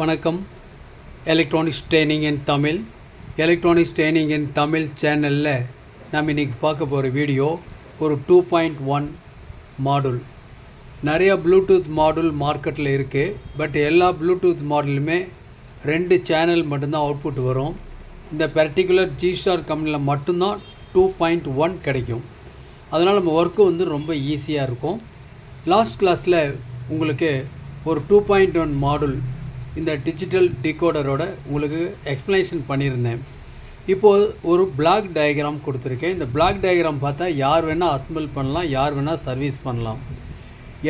வணக்கம். Electronics training in Tamil electronics training in Tamil சேனலில் நம்ம இன்றைக்கி பார்க்க போகிற வீடியோ ஒரு டூ பாயிண்ட் ஒன் மாடுல் நிறைய ப்ளூடூத் மாடுல் மார்க்கெட்டில் இருக்குது பட் எல்லா ப்ளூடூத் மாடலுமே ரெண்டு சேனல் மட்டும்தான் அவுட்புட் வரும். இந்த பர்டிகுலர் ஜி ஸ்டார் கம்பெனியில் மட்டும்தான் டூ பாயிண்ட் ஒன் கிடைக்கும். அதனால் நம்ம ஒர்க்கு வந்து ரொம்ப ஈஸியாக இருக்கும். லாஸ்ட் கிளாஸில் உங்களுக்கு ஒரு டூ பாயிண்ட் ஒன் மாடுல் இந்த டிஜிட்டல் டிகோடரோட உங்களுக்கு எக்ஸ்ப்ளனேஷன் பண்ணியிருந்தேன். இப்போது ஒரு பிளாக் டயக்ராம் கொடுத்துருக்கேன். இந்த பிளாக் டயக்ராம் பார்த்தா யார் வேணால் அசம்பிள் பண்ணலாம் யார் வேணால் சர்வீஸ் பண்ணலாம்.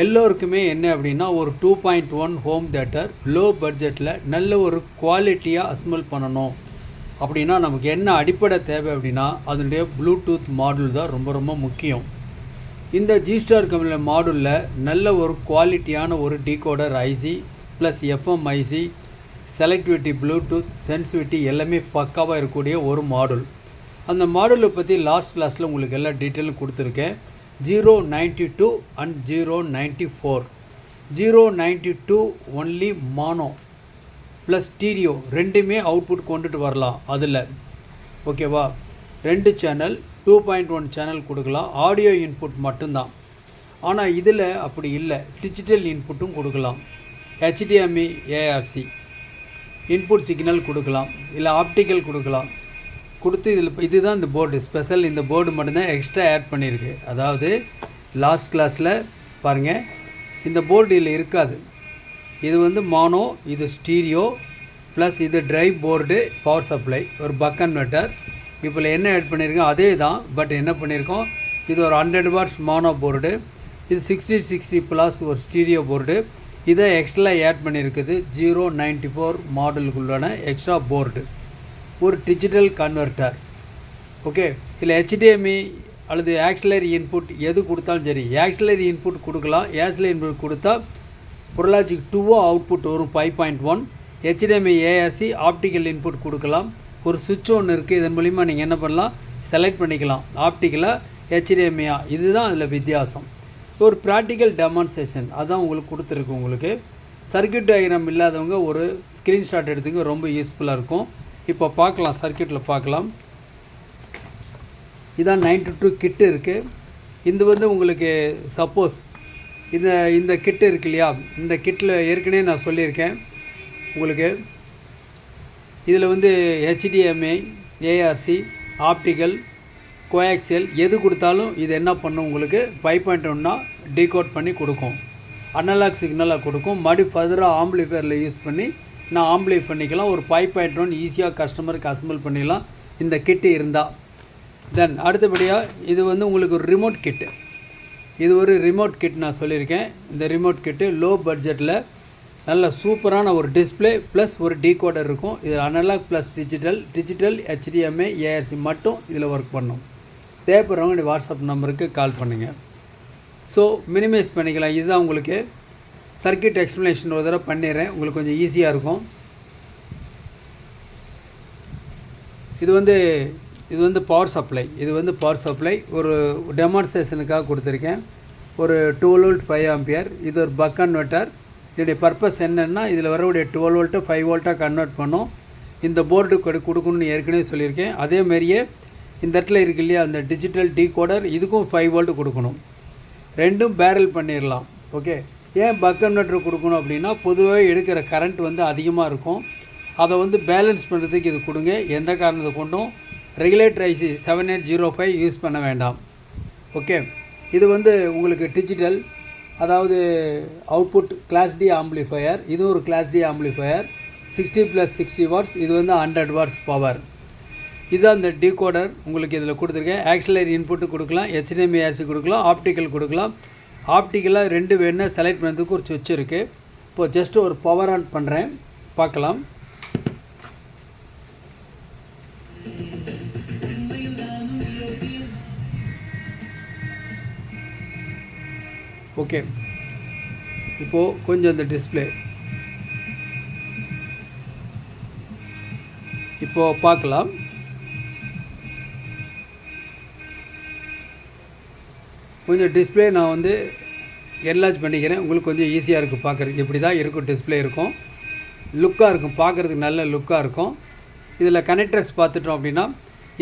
எல்லோருக்குமே என்ன அப்படின்னா ஒரு two point one home theatre low பட்ஜெட்டில் நல்ல ஒரு குவாலிட்டியாக அசம்பிள் பண்ணணும். அப்படின்னா நமக்கு என்ன அடிப்படை தேவை அப்படின்னா அதனுடைய ப்ளூடூத் மாடுல் தான் ரொம்ப ரொம்ப முக்கியம். இந்த ஜிஸ்டார் கம்பெனியில் கம்பெனி மாடுலில் நல்ல ஒரு குவாலிட்டியான ஒரு decoder IC plus FM IC selectivity Bluetooth sensitivity எல்லாமே பக்காவாக இருக்கக்கூடிய ஒரு மாடல் அந்த மாடலை பற்றி லாஸ்ட் கிளாஸில் உங்களுக்கு எல்லா டீட்டெயிலும் கொடுத்துருக்கேன். Zero ninety two and zero ninety four zero ninety two only mono plus stereo ரெண்டுமே அவுட்புட் கொண்டுட்டு வரலாம் அதில். ஓகேவா ரெண்டு channel two point one channel கொடுக்கலாம். ஆடியோ இன்புட் மட்டும்தான். ஆனால் இதில் அப்படி இல்லை. டிஜிட்டல் இன்புட்டும் கொடுக்கலாம். ஹெச்டிஎம்இ ஏஆர்சி இன்புட் சிக்னல் கொடுக்கலாம் இல்லை ஆப்டிக்கல் கொடுக்கலாம். கொடுத்து இதில் இதுதான் இந்த போர்டு ஸ்பெஷல் இந்த போர்டு மட்டும்தான் எக்ஸ்ட்ரா ஆட் பண்ணியிருக்கு. அதாவது லாஸ்ட் கிளாஸில் பாருங்கள் இந்த போர்டு இதில் இருக்காது. இது வந்து மானோ இது ஸ்டீரியோ ப்ளஸ் இது ட்ரைவ் போர்டு பவர் சப்ளை ஒரு பக் கன்வெர்ட்டர் இப்போ என்ன ஆட் பண்ணியிருக்கோம்? அதே தான் பட் என்ன பண்ணியிருக்கோம்? இது ஒரு ஹண்ட்ரட் வாட்ஸ் மானோ போர்டு இது சிக்ஸ்டி சிக்ஸ்டி ப்ளஸ் ஒரு ஸ்டீரியோ போர்டு இதை எக்ஸ்ட்ரா ஆட் பண்ணியிருக்குது ஜீரோ நைன்டி ஃபோர் மாடலுக்குள்ளான எக்ஸ்ட்ரா போர்டு ஒரு டிஜிட்டல் கன்வெர்ட்டர் ஓகே இதில் ஹெச்டிஎம்இ அல்லது ஆக்சிலரி இன்புட் எது கொடுத்தாலும் சரி ஆக்சிலரி இன்புட் கொடுக்கலாம். ஆக்சிலரி இன்புட் கொடுத்தா புரலாஜிக் டூவோ அவுட்புட் வரும் five point one HDMI ARC optical input கொடுக்கலாம். ஒரு சுவிட்ச் ஒன்று இருக்குது இதன் மூலிமா நீங்கள் என்ன பண்ணலாம்? செலக்ட் பண்ணிக்கலாம். ஆப்டிக்கலாக ஹெச்டிஎம்ஐயா இதுதான் அதில் வித்தியாசம். ஒரு ப்ராக்டிக்கல் டெமான்ஸ்ட்ரேஷன் அதான் உங்களுக்கு கொடுத்துருக்கு உங்களுக்கு. சர்க்கியூட் டயக்ராம் இல்லாதவங்க ஒரு ஸ்க்ரீன்ஷாட் எடுத்துங்க ரொம்ப யூஸ்ஃபுல்லாக இருக்கும். இப்போ பார்க்கலாம் சர்க்கியூட்டில் பார்க்கலாம். இதான் நைன்டி டூ கிட்டு இருக்குது இது வந்து உங்களுக்கு சப்போஸ் இந்த இந்த கிட்டு இருக்கு இல்லையா? இந்த கிட்டில் ஏற்கனவே நான் சொல்லியிருக்கேன் உங்களுக்கு. இதில் வந்து ஹெச்டிஎம்ஐ ஏஆர்சி ஆப்டிக்கல் கோஆக்சியல் எது கொடுத்தாலும் இது என்ன பண்ணும் உங்களுக்கு ஃபைவ் பாயிண்ட் ஒன்னா டீகோட் பண்ணி கொடுக்கும். அனலாக் சிக்னலாக கொடுக்கும். மறுபடி ஃபர்தராக ஆம்பிளிஃபயரில் யூஸ் பண்ணி நான் ஆம்பிளை பண்ணிக்கலாம். ஒரு ஃபைவ் பாயிண்ட் ஒன் ஈஸியாக கஸ்டமருக்கு அசம்பிள் பண்ணிடலாம். இந்த கிட்டு இருந்தால் தென் அடுத்தபடியாக இது வந்து உங்களுக்கு ஒரு ரிமோட் கிட்டு இது ஒரு ரிமோட் கிட் நான் சொல்லியிருக்கேன். இந்த ரிமோட் கிட்டு லோ பட்ஜெட்டில் நல்ல சூப்பரான ஒரு டிஸ்பிளே ப்ளஸ் ஒரு டீகோடர் இருக்கும். இது analog plus digital digital HDMI ARC மட்டும் இதில் ஒர்க் பண்ணும். தேவைப்படுறவங்க இந்த வாட்ஸ்அப் நம்பருக்கு கால் பண்ணுங்கள் ஸோ மினிமைஸ் பண்ணிக்கலாம். இதுதான் உங்களுக்கு சர்க்கியூட் எக்ஸ்ப்ளனேஷன் ஒரு தடவை பண்ணிடுறேன். உங்களுக்கு கொஞ்சம் ஈஸியாக இருக்கும். இது வந்து இது வந்து பவர் சப்ளை இது வந்து பவர் சப்ளை ஒரு டெமான்ஸ்ட்ரேஷனுக்காக கொடுத்துருக்கேன். ஒரு டுவெல் வோல்ட் ஃபைவ் ஆம்பியர் இது ஒரு பக் கன்வெர்ட்டர் இதோடைய பர்பஸ் என்னென்னா இதில் வரக்கூடிய டுவெல் வோல்ட்டை ஃபைவ் வோல்ட்டாக கன்வெர்ட் பண்ணும். இந்த போர்டு கொடு கொடுக்கணும்னு ஏற்கனவே சொல்லியிருக்கேன். அதே மாதிரியே இந்த இடத்துல இருக்கு இல்லையா அந்த டிஜிட்டல் டீகோடர் இதுக்கும் ஃபைவ் வோல்ட் கொடுக்கணும். ரெண்டும் பேரல் பண்ணிடலாம் ஓகே ஏன் பக் கன்வெர்டர் கொடுக்கணும் அப்படின்னா பொதுவாக எடுக்கிற கரண்ட் வந்து அதிகமாக இருக்கும். அதை வந்து பேலன்ஸ் பண்ணுறதுக்கு இது கொடுங்க. எந்த காரணத்தை கொண்டும்? Regulator IC seven eight zero five use பண்ண வேண்டாம் ஓகே இது வந்து உங்களுக்கு டிஜிட்டல் அதாவது அவுட்புட் கிளாஸ் டி ஆம்பிளிஃபயர் இது ஒரு class D amplifier sixty plus sixty watts இது வந்து ஹண்ட்ரட் வாட்ஸ் பவர் இதுதான் இந்த டீகோடர் உங்களுக்கு இதில் கொடுத்துருக்கேன். ஆக்சிலரி இன்புட்டு கொடுக்கலாம் ஹெச்டிஎம்ஏஆர்சி கொடுக்கலாம் ஆப்டிக்கல் கொடுக்கலாம். ஆப்டிக்கலாக ரெண்டு வேணும் செலக்ட் பண்ணுறதுக்கு ஒரு சுவிட்ச் இருக்குது இப்போது ஜஸ்ட் ஒரு பவர் ஆன் பண்ணுறேன் பார்க்கலாம். ஓகே இப்போது கொஞ்சம் இந்த டிஸ்பிளே இப்போது பார்க்கலாம். கொஞ்சம் டிஸ்பிளே நான் வந்து என்லார்ஜ் பண்ணிக்கிறேன். உங்களுக்கு கொஞ்சம் ஈஸியாக இருக்கும் பார்க்குறதுக்கு. இப்படி தான் இருக்கும் டிஸ்பிளே இருக்கும். லுக்காக இருக்கும். பார்க்குறதுக்கு நல்ல லுக்காக இருக்கும். இதில் கனெக்டர்ஸ் பார்த்துட்டோம் அப்படின்னா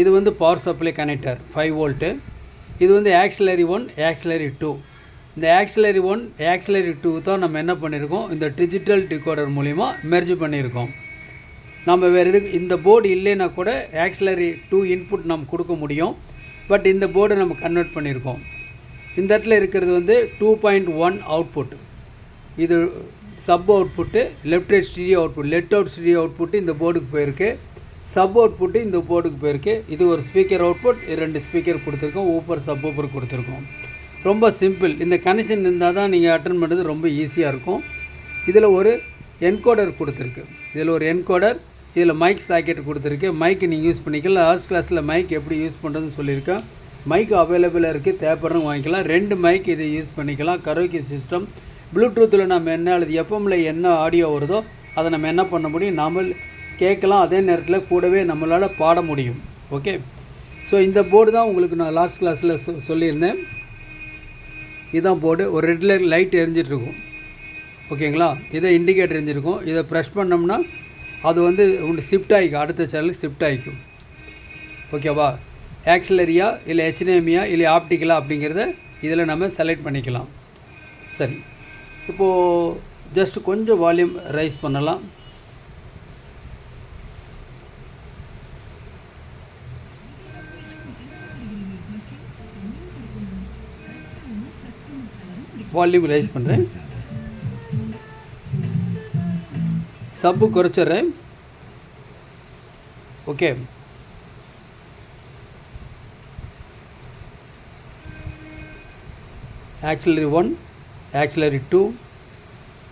இது வந்து power supply connector five volt இது வந்து ஆக்சிலரி ஒன் ஆக்சிலரி டூ இந்த ஆக்சிலரி ஒன் ஆக்சிலரி டூ தான் நம்ம என்ன பண்ணியிருக்கோம் இந்த டிஜிட்டல் டிகோடர் மூலிமா மெர்ஜ் பண்ணியிருக்கோம் நம்ம வேறு எதுக்கு இந்த போர்டு இல்லைன்னா கூட ஆக்சிலரி டூ இன்புட் நம்ம கொடுக்க முடியும். பட் இந்த போர்டை நம்ம கன்வெர்ட் பண்ணியிருக்கோம் இந்த இடத்துல இருக்கிறது வந்து டூ பாயிண்ட் ஒன் அவுட்புட் இது sub output left right stereo output left out stereo output இந்த போர்டுக்கு போயிருக்கு. சப் அவுட்புட்டு இந்த போர்டுக்கு போயிருக்கு. இது ஒரு ஸ்பீக்கர் அவுட்புட் இது ரெண்டு ஸ்பீக்கர் கொடுத்துருக்கோம். ஊப்பர் சப் ஊப்பர் கொடுத்துருக்கோம். ரொம்ப சிம்பிள் இந்த கனெக்ஷன் இருந்தால் தான் நீங்கள் அட்டன் பண்ணுறது ரொம்ப ஈஸியாக இருக்கும். இதில் ஒரு என்கோடர் கொடுத்துருக்கு. இதில் ஒரு என்கோடர் இதில் மைக் சாக்கெட் கொடுத்துருக்கு. மைக்கு நீங்கள் யூஸ் பண்ணிக்கலாம். லாஸ்ட் கிளாஸில் மைக் எப்படி யூஸ் பண்ணுறதுன்னு சொல்லியிருக்கேன். மைக் அவைலபிளாக இருக்குது தேவைப்படுறவங்க வாங்கிக்கலாம். ரெண்டு மைக் இதை யூஸ் பண்ணிக்கலாம். கரோக்கி சிஸ்டம் ப்ளூடூத்தில் நம்ம என்ன அல்லது எஃப்எம்மில் என்ன ஆடியோ வருதோ அதை நம்ம என்ன பண்ண முடியும்? நாம கேட்கலாம். அதே நேரத்தில் கூடவே நம்மளால் பாட முடியும். ஓகே ஸோ இந்த போர்டு தான் உங்களுக்கு நான் லாஸ்ட் கிளாஸில் சொ சொல்லியிருந்தேன். இதுதான் போர்டு ஒரு ரெட்ல லைட் எரிஞ்சிட்ருக்கும் ஓகேங்களா இதை இண்டிகேட்டர் எரிஞ்சிருக்கும். இதை ப்ரெஷ் பண்ணோம்னா அது வந்து உங்களுக்கு ஷிஃப்ட் ஆகிக்கும். அடுத்த சேனல் ஷிஃப்ட் ஆகிக்கும். ஓகேவா ஆக்சிலரியா இல்லை ஹெச்னேமியா இல்லை ஆப்டிக்கலா அப்படிங்கிறத இதில் நம்ம செலக்ட் பண்ணிக்கலாம். சரி. இப்போது ஜஸ்ட் கொஞ்சம் வால்யூம் ரைஸ் பண்ணலாம். வால்யூம் ரைஸ் பண்ணுறேன் sub குறைச்சிட்றேன். Okay auxiliary one auxiliary two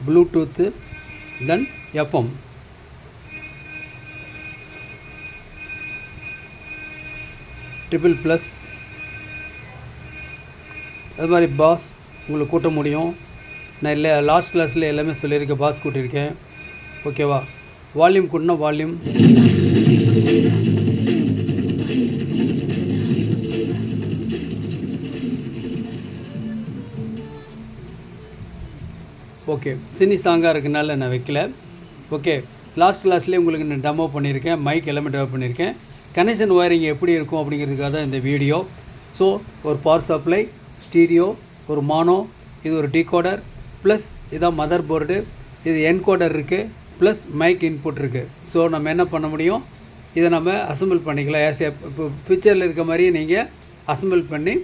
Bluetooth then FM triple plus அது மாதிரி பாஸ் உங்களுக்கு கூட்ட முடியும். நான் இல்லை லாஸ்ட் கிளாஸில் எல்லாமே சொல்லியிருக்கேன் பாஸ் கூட்டியிருக்கேன். ஓகேவா வால்யூம் கூட்டினா வால்யூம் ஓகே. சினி சாங்காக இருக்கனால நான் வைக்கல. ஓகே. லாஸ்ட் கிளாஸ்லேயே உங்களுக்கு நான் டெமோ பண்ணியிருக்கேன். மைக் எல்லாமே டெவலப் பண்ணியிருக்கேன். கனெக்ஷன் ஒயரிங் எப்படி இருக்கும் அப்படிங்கிறதுக்காக தான் இந்த வீடியோ ஸோ ஒரு பவர் சப்ளை ஸ்டீரியோ ஒரு மானோ இது ஒரு டிகோடர் ப்ளஸ் இதான் மதர் போர்டு இது என்கோடர் இருக்குது ப்ளஸ் மைக் இன்புட் இருக்குது ஸோ நம்ம என்ன பண்ண முடியும்? இதை நம்ம அசம்பிள் பண்ணிக்கலாம். ஏஸ் இப்போ பிக்சரில் இருக்க மாதிரியே நீங்கள் அசம்பிள் பண்ணி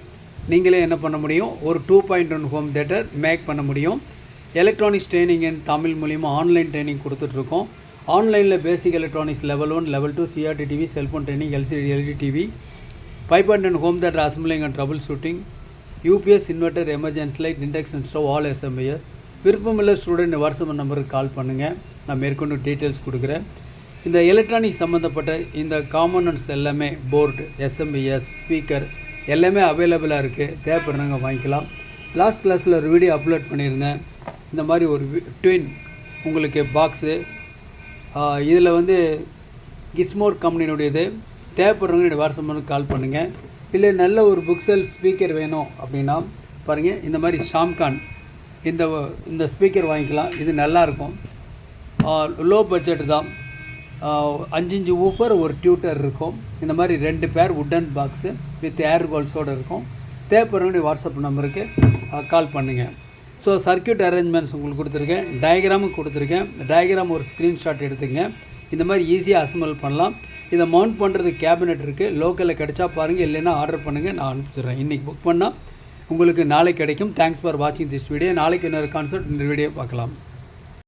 நீங்களே என்ன பண்ண முடியும்? ஒரு two point one home theatre make பண்ண முடியும். எலக்ட்ரானிக்ஸ் ட்ரைனிங் அண்ட் தமிழ் மூலிமா ஆன்லைன் ட்ரைனிங் கொடுத்துட்ருக்கோம் ஆன்லைனில் basic electronics level one level two CRT TV cellphone training LCD LED TV five and and home theatre assembling and troubleshooting UPS inverter emergency light induction stove all SMIS விருப்பமுள்ள student WhatsApp நம்பருக்கு call பண்ணுங்கள் நான் மேற்கொண்டு details கொடுக்குறேன். இந்த electronic சம்மந்தப்பட்ட இந்த components எல்லாமே board SMPS speaker எல்லாமே அவைலபிளாக இருக்குது தேவைப்படுறவங்க வாங்கிக்கலாம். லாஸ்ட் கிளாஸில் ஒரு வீடியோ அப்லோட் பண்ணியிருந்தேன். இந்த மாதிரி ஒரு ட்வின் உங்களுக்கு பாக்ஸு இதில் வந்து கிஸ்மோர் கம்பெனியினுடையது தேவைப்படுறவங்க என்னுடைய வாட்ஸ்அப் கால் பண்ணுங்கள் இல்லை நல்ல ஒரு புக்ஸல் ஸ்பீக்கர் வேணும் அப்படின்னா பாருங்கள் இந்த மாதிரி ஷாம்கான் இந்த இந்த ஸ்பீக்கர் வாங்கிக்கலாம். இது நல்லாயிருக்கும் லோ பட்ஜெட் தான். அஞ்சு இஞ்சு ஊஃபர் ஒரு டியூட்டர் இருக்கும். இந்த மாதிரி ரெண்டு பேர் உட்டன் பாக்ஸு வித் ஏர் கோல்ஸோடு இருக்கும். தேவைப்படுறவங்களுடைய வாட்ஸ்அப் நம்பருக்கு கால் பண்ணுங்கள் ஸோ சர்க்கியூட் அரேஞ்ச்மெண்ட்ஸ் உங்களுக்கு கொடுத்துருக்கேன். டயக்ராமும் கொடுத்துருக்கேன். டயக்ராம் ஒரு ஸ்க்ரீன்ஷாட் எடுத்துங்க. இந்த மாதிரி ஈஸியாக அசம்பிள் பண்ணலாம். இதை மவுண்ட் பண்ணுறதுக்கு கேபினெட் இருக்குது லோக்கலில் கிடைச்சா பாருங்கள் இல்லைன்னா ஆர்டர் பண்ணுங்கள் நான் அனுப்பிச்சிடுறேன். இன்றைக்கி புக் பண்ணால் உங்களுக்கு நாளைக்கு கிடைக்கும். தேங்க்ஸ் ஃபார் வாட்சிங் திஸ் வீடியோ நாளைக்கு இன்னொரு கான்செப்ட் இந்த வீடியோ பார்க்கலாம்.